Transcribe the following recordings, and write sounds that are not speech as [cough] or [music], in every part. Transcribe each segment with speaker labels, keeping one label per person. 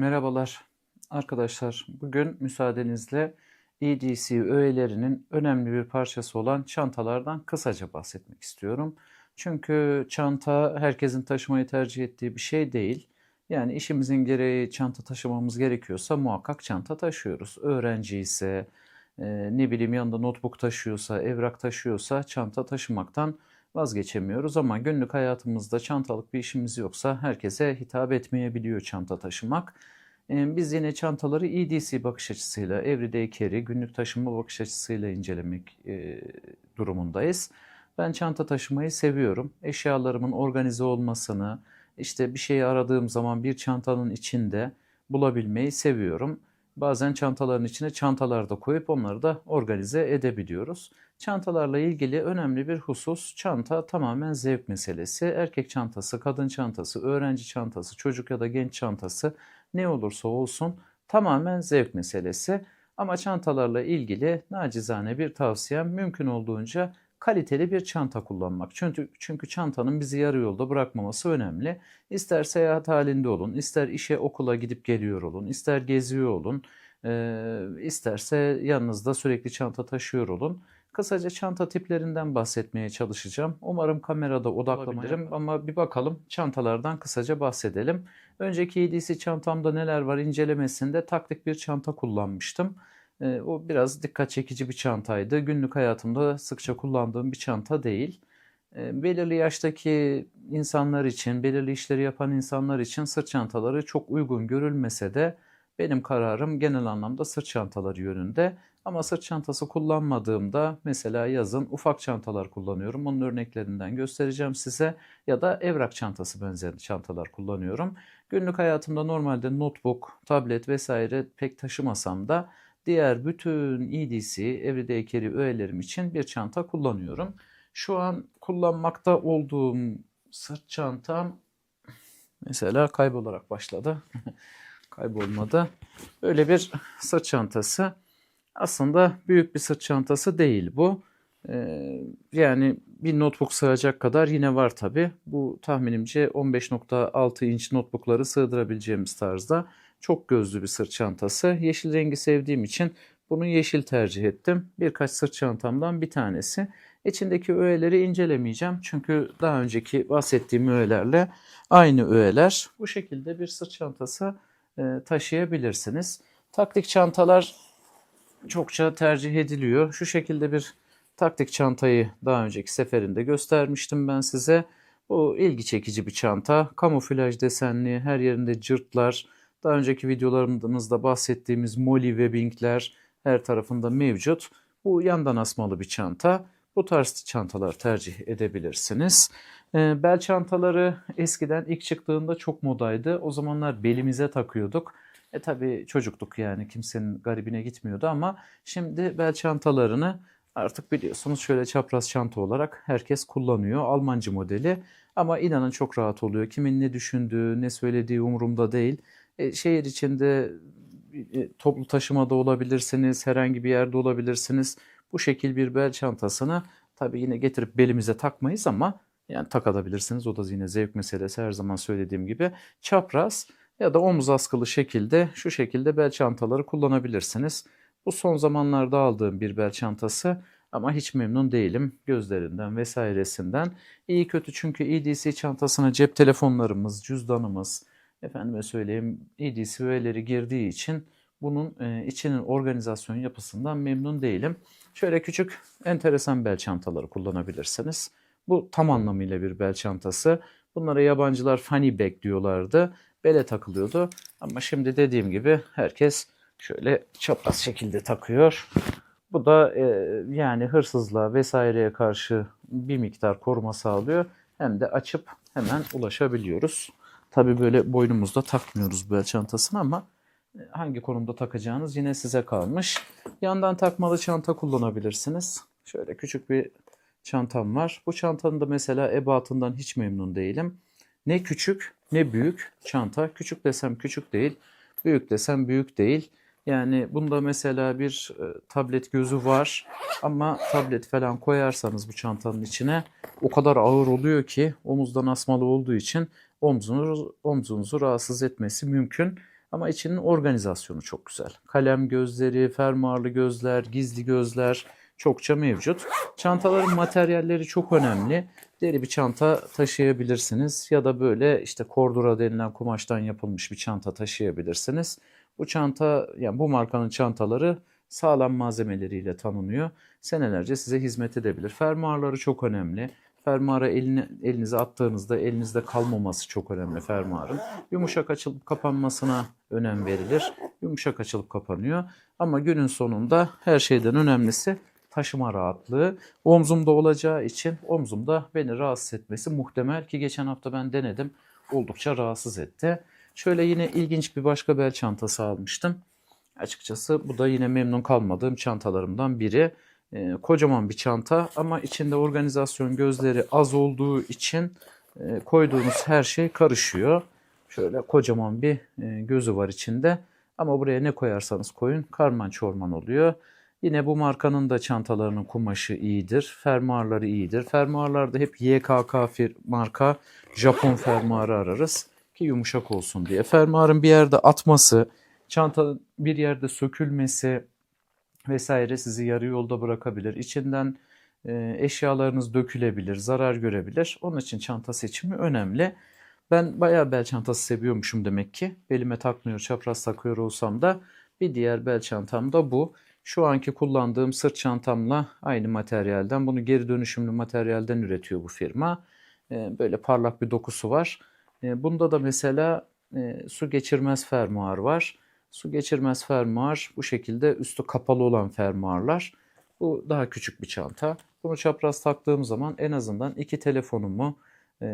Speaker 1: Merhabalar arkadaşlar. Bugün müsaadenizle EDC öğelerinin önemli bir parçası olan çantalardan kısaca bahsetmek istiyorum. Çünkü çanta herkesin taşımayı tercih ettiği bir şey değil. Yani işimizin gereği çanta taşımamız gerekiyorsa muhakkak çanta taşıyoruz. Öğrenci ise e, ne bileyim yanında notebook taşıyorsa, evrak taşıyorsa çanta taşımaktan vazgeçemiyoruz ama günlük hayatımızda çantalık bir işimiz yoksa herkese hitap etmeyebiliyor çanta taşımak. Biz yine çantaları EDC bakış açısıyla, everyday carry, günlük taşıma bakış açısıyla incelemek durumundayız. Ben çanta taşımayı seviyorum. Eşyalarımın organize olmasını, işte bir şeyi aradığım zaman bir çantanın içinde bulabilmeyi seviyorum. Bazen çantaların içine çantalar da koyup onları da organize edebiliyoruz. Çantalarla ilgili önemli bir husus, çanta tamamen zevk meselesi. Erkek çantası, kadın çantası, öğrenci çantası, çocuk ya da genç çantası ne olursa olsun tamamen zevk meselesi. Ama çantalarla ilgili nacizane bir tavsiyem mümkün olduğunca kaliteli bir çanta kullanmak. Çünkü, çünkü çantanın bizi yarı yolda bırakmaması önemli. İster seyahat halinde olun, ister işe okula gidip geliyor olun, ister geziyor olun, e, isterse yanınızda sürekli çanta taşıyor olun. Kısaca çanta tiplerinden bahsetmeye çalışacağım. Umarım kamerada odaklanabilirim ama bir bakalım çantalardan kısaca bahsedelim. Önceki EDC çantamda neler var incelemesinde taktik bir çanta kullanmıştım. Ee, o biraz dikkat çekici bir çantaydı. Günlük hayatımda sıkça kullandığım bir çanta değil. Ee, belirli yaştaki insanlar için, belirli işleri yapan insanlar için sırt çantaları çok uygun görülmese de benim kararım genel anlamda sırt çantaları yönünde. Ama sırt çantası kullanmadığımda mesela yazın ufak çantalar kullanıyorum. Onun örneklerinden göstereceğim size. Ya da evrak çantası benzeri çantalar kullanıyorum. Günlük hayatımda normalde notebook, tablet vesaire pek taşımasam da diğer bütün EDC, Everyday Carry öğelerim için bir çanta kullanıyorum. Şu an kullanmakta olduğum sırt çantam mesela kaybolarak başladı. [laughs] Kaybolmadı. Böyle bir sırt çantası. Aslında büyük bir sırt çantası değil bu. Ee, yani bir notebook sığacak kadar yine var tabi. Bu tahminimce 15.6 inç notebookları sığdırabileceğimiz tarzda çok gözlü bir sırt çantası. Yeşil rengi sevdiğim için bunu yeşil tercih ettim. Birkaç sırt çantamdan bir tanesi. İçindeki öğeleri incelemeyeceğim. Çünkü daha önceki bahsettiğim öğelerle aynı öğeler. Bu şekilde bir sırt çantası e, taşıyabilirsiniz. Taktik çantalar çokça tercih ediliyor. Şu şekilde bir taktik çantayı daha önceki seferinde göstermiştim ben size. Bu ilgi çekici bir çanta. Kamuflaj desenli, her yerinde cırtlar. Daha önceki videolarımızda bahsettiğimiz molly webbingler her tarafında mevcut. Bu yandan asmalı bir çanta. Bu tarz çantalar tercih edebilirsiniz. E, bel çantaları eskiden ilk çıktığında çok modaydı. O zamanlar belimize takıyorduk. E tabi çocuktuk yani kimsenin garibine gitmiyordu ama şimdi bel çantalarını artık biliyorsunuz şöyle çapraz çanta olarak herkes kullanıyor. Almancı modeli ama inanın çok rahat oluyor. Kimin ne düşündüğü, ne söylediği umurumda değil. E, şehir içinde e, toplu taşımada olabilirsiniz, herhangi bir yerde olabilirsiniz. Bu şekil bir bel çantasını tabi yine getirip belimize takmayız ama yani takabilirsiniz. O da yine zevk meselesi her zaman söylediğim gibi. Çapraz ya da omuz askılı şekilde şu şekilde bel çantaları kullanabilirsiniz. Bu son zamanlarda aldığım bir bel çantası ama hiç memnun değilim gözlerinden vesairesinden. İyi kötü çünkü EDC çantasına cep telefonlarımız, cüzdanımız, efendime söyleyeyim EDC üyeleri girdiği için bunun e, içinin organizasyon yapısından memnun değilim. Şöyle küçük enteresan bel çantaları kullanabilirsiniz. Bu tam anlamıyla bir bel çantası. Bunlara yabancılar funny bag diyorlardı. Bele takılıyordu. Ama şimdi dediğim gibi herkes şöyle çapraz şekilde takıyor. Bu da e, yani hırsızlığa vesaireye karşı bir miktar koruma sağlıyor. Hem de açıp hemen ulaşabiliyoruz. Tabii böyle boynumuzda takmıyoruz bel çantasını ama e, hangi konumda takacağınız yine size kalmış. Yandan takmalı çanta kullanabilirsiniz. Şöyle küçük bir çantam var. Bu çantanın da mesela ebatından hiç memnun değilim. Ne küçük ne büyük çanta. Küçük desem küçük değil, büyük desem büyük değil. Yani bunda mesela bir e, tablet gözü var ama tablet falan koyarsanız bu çantanın içine o kadar ağır oluyor ki omuzdan asmalı olduğu için omzunuzu, omzunuzu rahatsız etmesi mümkün. Ama içinin organizasyonu çok güzel. Kalem gözleri, fermuarlı gözler, gizli gözler çokça mevcut. Çantaların materyalleri çok önemli. Deri bir çanta taşıyabilirsiniz ya da böyle işte kordura denilen kumaştan yapılmış bir çanta taşıyabilirsiniz. Bu çanta yani bu markanın çantaları sağlam malzemeleriyle tanınıyor. Senelerce size hizmet edebilir. Fermuarları çok önemli. Fermuara elini, elinize attığınızda elinizde kalmaması çok önemli fermuarın. Yumuşak açılıp kapanmasına önem verilir. Yumuşak açılıp kapanıyor. Ama günün sonunda her şeyden önemlisi taşıma rahatlığı. Omzumda olacağı için omzumda beni rahatsız etmesi muhtemel ki geçen hafta ben denedim. Oldukça rahatsız etti. Şöyle yine ilginç bir başka bel çantası almıştım. Açıkçası bu da yine memnun kalmadığım çantalarımdan biri. Ee, kocaman bir çanta ama içinde organizasyon gözleri az olduğu için e, koyduğunuz her şey karışıyor. Şöyle kocaman bir e, gözü var içinde. Ama buraya ne koyarsanız koyun karman çorman oluyor. Yine bu markanın da çantalarının kumaşı iyidir. Fermuarları iyidir. Fermuarlarda hep YKK fir- marka Japon fermuarı ararız ki yumuşak olsun diye. Fermuarın bir yerde atması, çantanın bir yerde sökülmesi vesaire sizi yarı yolda bırakabilir. İçinden e, eşyalarınız dökülebilir, zarar görebilir. Onun için çanta seçimi önemli. Ben bayağı bel çantası seviyormuşum demek ki. Belime takmıyor, çapraz takıyor olsam da bir diğer bel çantam da bu. Şu anki kullandığım sırt çantamla aynı materyalden, bunu geri dönüşümlü materyalden üretiyor bu firma. E, böyle parlak bir dokusu var. E, bunda da mesela su geçirmez fermuar var. Su geçirmez fermuar bu şekilde üstü kapalı olan fermuarlar. Bu daha küçük bir çanta. Bunu çapraz taktığım zaman en azından iki telefonumu e,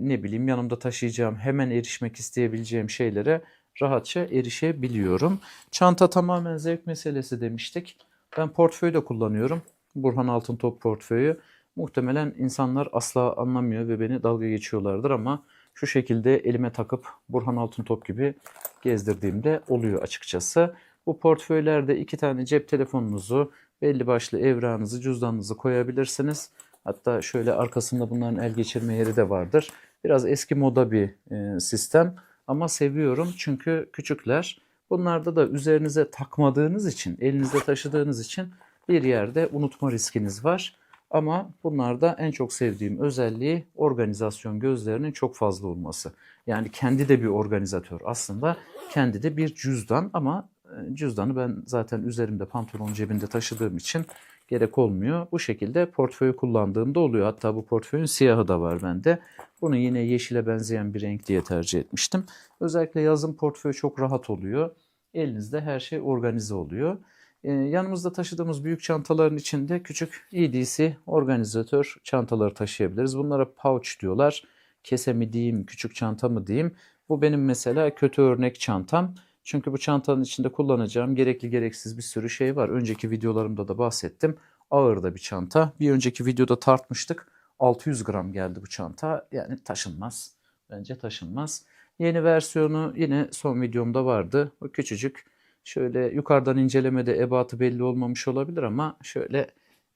Speaker 1: ne bileyim yanımda taşıyacağım hemen erişmek isteyebileceğim şeylere rahatça erişebiliyorum. Çanta tamamen zevk meselesi demiştik. Ben portföy de kullanıyorum. Burhan Altıntop portföyü. Muhtemelen insanlar asla anlamıyor ve beni dalga geçiyorlardır ama şu şekilde elime takıp Burhan Altıntop gibi gezdirdiğimde oluyor açıkçası. Bu portföylerde iki tane cep telefonunuzu, belli başlı evrağınızı, cüzdanınızı koyabilirsiniz. Hatta şöyle arkasında bunların el geçirme yeri de vardır. Biraz eski moda bir e, sistem ama seviyorum çünkü küçükler. Bunlarda da üzerinize takmadığınız için, elinizde taşıdığınız için bir yerde unutma riskiniz var. Ama bunlarda en çok sevdiğim özelliği organizasyon gözlerinin çok fazla olması. Yani kendi de bir organizatör aslında. Kendi de bir cüzdan ama e, cüzdanı ben zaten üzerimde pantolon cebinde taşıdığım için gerek olmuyor. Bu şekilde portföyü kullandığımda oluyor. Hatta bu portföyün siyahı da var bende. Bunu yine yeşile benzeyen bir renk diye tercih etmiştim. Özellikle yazın portföy çok rahat oluyor. Elinizde her şey organize oluyor. Ee, yanımızda taşıdığımız büyük çantaların içinde küçük EDC organizatör çantaları taşıyabiliriz. Bunlara pouch diyorlar. Kese mi diyeyim, küçük çanta mı diyeyim. Bu benim mesela kötü örnek çantam. Çünkü bu çantanın içinde kullanacağım gerekli gereksiz bir sürü şey var. Önceki videolarımda da bahsettim. Ağır da bir çanta. Bir önceki videoda tartmıştık. 600 gram geldi bu çanta. Yani taşınmaz. Bence taşınmaz. Yeni versiyonu yine son videomda vardı. O küçücük şöyle yukarıdan incelemede ebatı belli olmamış olabilir ama şöyle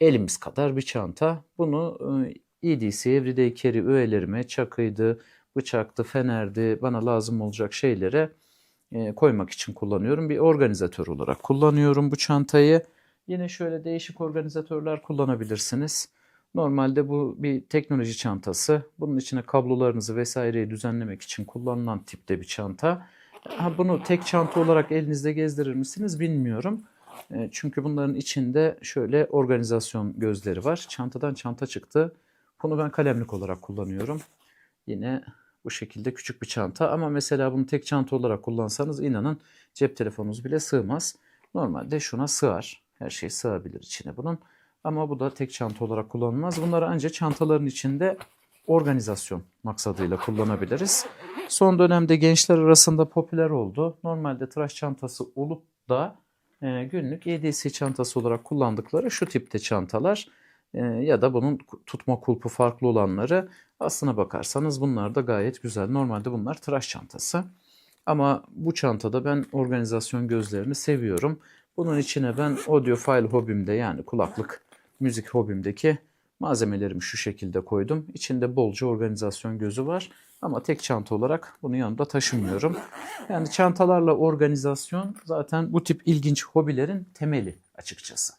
Speaker 1: elimiz kadar bir çanta. Bunu e, EDC, Everyday Carry öğelerime çakıydı, bıçaktı, fenerdi, bana lazım olacak şeylere e, koymak için kullanıyorum. Bir organizatör olarak kullanıyorum bu çantayı. Yine şöyle değişik organizatörler kullanabilirsiniz. Normalde bu bir teknoloji çantası. Bunun içine kablolarınızı vesaireyi düzenlemek için kullanılan tipte bir çanta. Ha, bunu tek çanta olarak elinizde gezdirir misiniz bilmiyorum. E, çünkü bunların içinde şöyle organizasyon gözleri var. Çantadan çanta çıktı. Bunu ben kalemlik olarak kullanıyorum. Yine bu şekilde küçük bir çanta ama mesela bunu tek çanta olarak kullansanız inanın cep telefonunuz bile sığmaz. Normalde şuna sığar. Her şey sığabilir içine bunun. Ama bu da tek çanta olarak kullanılmaz. Bunları ancak çantaların içinde organizasyon maksadıyla kullanabiliriz. Son dönemde gençler arasında popüler oldu. Normalde tıraş çantası olup da e, günlük EDC çantası olarak kullandıkları şu tipte çantalar e, ya da bunun tutma kulpu farklı olanları aslına bakarsanız bunlar da gayet güzel. Normalde bunlar tıraş çantası. Ama bu çantada ben organizasyon gözlerini seviyorum. Bunun içine ben audiophile hobimde yani kulaklık, müzik hobimdeki malzemelerimi şu şekilde koydum. İçinde bolca organizasyon gözü var. Ama tek çanta olarak bunu yanımda taşımıyorum. Yani çantalarla organizasyon zaten bu tip ilginç hobilerin temeli açıkçası.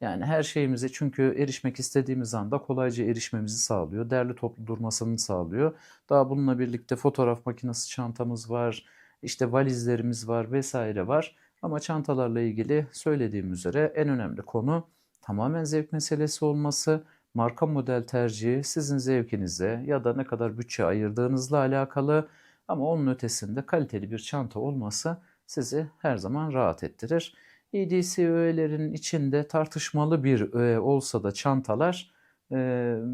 Speaker 1: Yani her şeyimize çünkü erişmek istediğimiz anda kolayca erişmemizi sağlıyor. Derli toplu durmasını sağlıyor. Daha bununla birlikte fotoğraf makinesi çantamız var, işte valizlerimiz var vesaire var. Ama çantalarla ilgili söylediğim üzere en önemli konu tamamen zevk meselesi olması, marka model tercihi sizin zevkinize ya da ne kadar bütçe ayırdığınızla alakalı ama onun ötesinde kaliteli bir çanta olması sizi her zaman rahat ettirir. EDC öğelerinin içinde tartışmalı bir öğe olsa da çantalar e,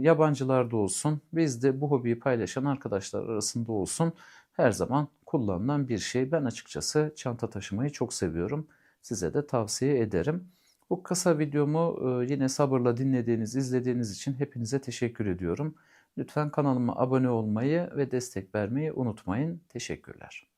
Speaker 1: yabancılarda olsun, bizde bu hobiyi paylaşan arkadaşlar arasında olsun her zaman kullanılan bir şey. Ben açıkçası çanta taşımayı çok seviyorum. Size de tavsiye ederim. Bu kısa videomu e, yine sabırla dinlediğiniz, izlediğiniz için hepinize teşekkür ediyorum. Lütfen kanalıma abone olmayı ve destek vermeyi unutmayın. Teşekkürler.